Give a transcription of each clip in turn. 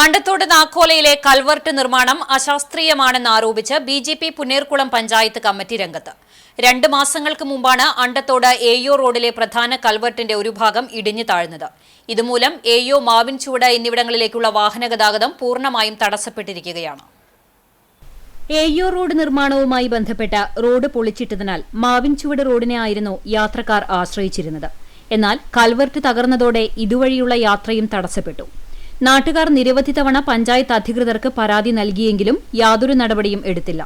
Andathode നാക്കോലയിലെ culvert നിർമ്മാണം അശാസ്ത്രീയമാണെന്ന് ആരോപിച്ച് B J P Punnerkulam panchayat committee രംഗത്ത്. രണ്ട് മാസങ്ങൾക്ക് മുമ്പാണ് അണ്ടത്തോട് എയോ റോഡിലെ പ്രധാന കൽവർട്ടിന്റെ ഒരു ഭാഗം ഇടിഞ്ഞു താഴ്ന്നത്. ഇതുമൂലം എയോ മാവിൻചൂട് എന്നിവിടങ്ങളിലേക്കുള്ള വാഹനഗതാഗതം പൂർണമായും തടസ്സപ്പെട്ടിരിക്കുകയാണ്. എയോ റോഡ് നിർമ്മാണവുമായി ബന്ധപ്പെട്ട റോഡ് പൊളിച്ചിട്ടതിനാൽ മാവിൻചുവട് റോഡിനെ ആയിരുന്നു യാത്രക്കാർ ആശ്രയിച്ചിരുന്നത്. എന്നാൽ കൽവർട്ട് തകർന്നതോടെ ഇതുവഴിയുള്ള യാത്രയും തടസ്സപ്പെട്ടു. നാട്ടുകാർ നിരവധി തവണ പഞ്ചായത്ത് അധികൃതർക്ക് പരാതി നൽകിയെങ്കിലും യാതൊരു നടപടിയും എടുത്തില്ല.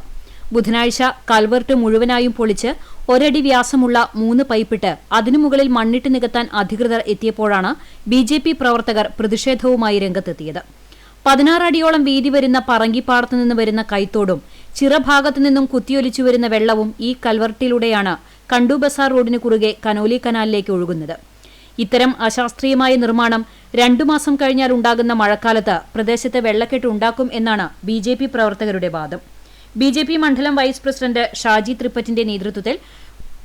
ബുധനാഴ്ച കൽവർട്ട് മുഴുവനായും പൊളിച്ച് ഒരടി വ്യാസമുള്ള മൂന്ന് പൈപ്പിട്ട് അതിനു മുകളിൽ മണ്ണിട്ട് നികത്താൻ അധികൃതർ എത്തിയപ്പോഴാണ് ബി ജെ പി പ്രവർത്തകർ പ്രതിഷേധവുമായി രംഗത്തെത്തിയത്. പതിനാറടിയോളം വീതി വരുന്ന പറങ്കിപ്പാടത്തു നിന്ന് വരുന്ന കൈത്തോടും ചിറഭാഗത്തു നിന്നും കുത്തിയൊലിച്ചു വരുന്ന വെള്ളവും ഈ കൽവർട്ടിലൂടെയാണ് കണ്ടു ബസാർ റോഡിന് കുറുകെ കനോലി കനാലിലേക്ക് ഒഴുകുന്നത്. ഇത്തരം അശാസ്ത്രീയമായ നിർമ്മാണം രണ്ടു മാസം കഴിഞ്ഞാൽ ഉണ്ടാകുന്ന മഴക്കാലത്ത് പ്രദേശത്ത് വെള്ളക്കെട്ട് ഉണ്ടാക്കും എന്നാണ് ബി ജെ പി പ്രവർത്തകരുടെ വാദം. ബി ജെ പി മണ്ഡലം വൈസ് പ്രസിഡന്റ് ഷാജി ത്രിപ്പറ്റിന്റെ നേതൃത്വത്തിൽ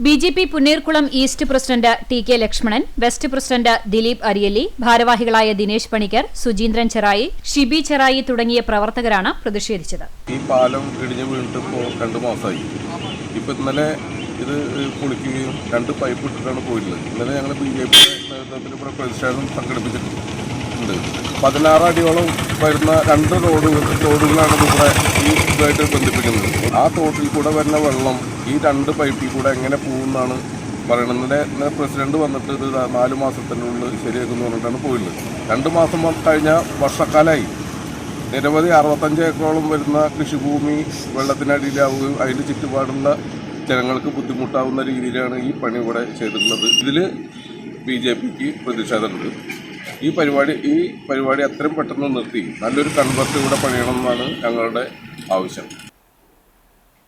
B J P Punneerkulam east president T K Lakshmanan west president Dileep Ariyalli ഭാരവാഹികളായ ദിനേശ് പണിക്കർ സുജീന്ദ്രൻ ചെറായി ഷിബി ചെറായി തുടങ്ങിയ പ്രവർത്തകരാണ് പ്രതിഷേധിച്ചത്. ഈ പാലം ഇടിഞ്ഞു വീണിട്ട് ഇപ്പോൾ രണ്ട് മാസമായി ഇപ്പൊ ഇന്നലെ ഇത് പൊളിക്കുകയും രണ്ട് പൈപ്പ് ഇട്ടിട്ടാണ് പോയിട്ടുള്ളത് ഇന്നലെ ഞങ്ങൾ ബി ജെ പി നേതൃത്വത്തിൽ ഇവിടെ പ്രതിഷേധം സംഘടിപ്പിച്ചിട്ടുണ്ട്. പതിനാറ് അടിയോളം വരുന്ന രണ്ട് റോഡുകൾ റോഡുകളാണ് ഇവിടെ ഈ ഇതുമായിട്ട് ബന്ധിപ്പിക്കുന്നത്. ആ തോട്ടിൽ കൂടെ വരുന്ന വെള്ളം ഈ രണ്ട് പൈപ്പിൽ കൂടെ എങ്ങനെ പോകുമെന്നാണ് പറയണത്. ഇന്നലെ ഇന്നലെ പ്രസിഡന്റ് വന്നിട്ട് ഇത് നാല് മാസത്തിനുള്ളിൽ ശരിയാക്കുമെന്ന് പറഞ്ഞിട്ടാണ് പോയിട്ടുള്ളത് രണ്ട് മാസം കഴിഞ്ഞ വർഷക്കാലമായി നിരവധി അറുപത്തഞ്ച് ഏക്കറോളം വരുന്ന കൃഷിഭൂമി വെള്ളത്തിനടിയിലാവുകയും അതിന് ചുറ്റുപാടുള്ള ജനങ്ങൾക്ക് ബുദ്ധിമുട്ടാവുന്ന രീതിയിലാണ് ഈ പണി ഇവിടെ ചെയ്തിട്ടുള്ളത്. ഇതിൽ ബി ജെ പിക്ക് പ്രതിഷേധമുണ്ട്. ഈ പരിപാടി ഈ പരിപാടി അത്രയും പെട്ടെന്ന് നിർത്തി. നല്ലൊരു കൺവെർട്ട് ഇവിടെ പണിയണമെന്നാണ് ഞങ്ങളുടെ ആവശ്യം.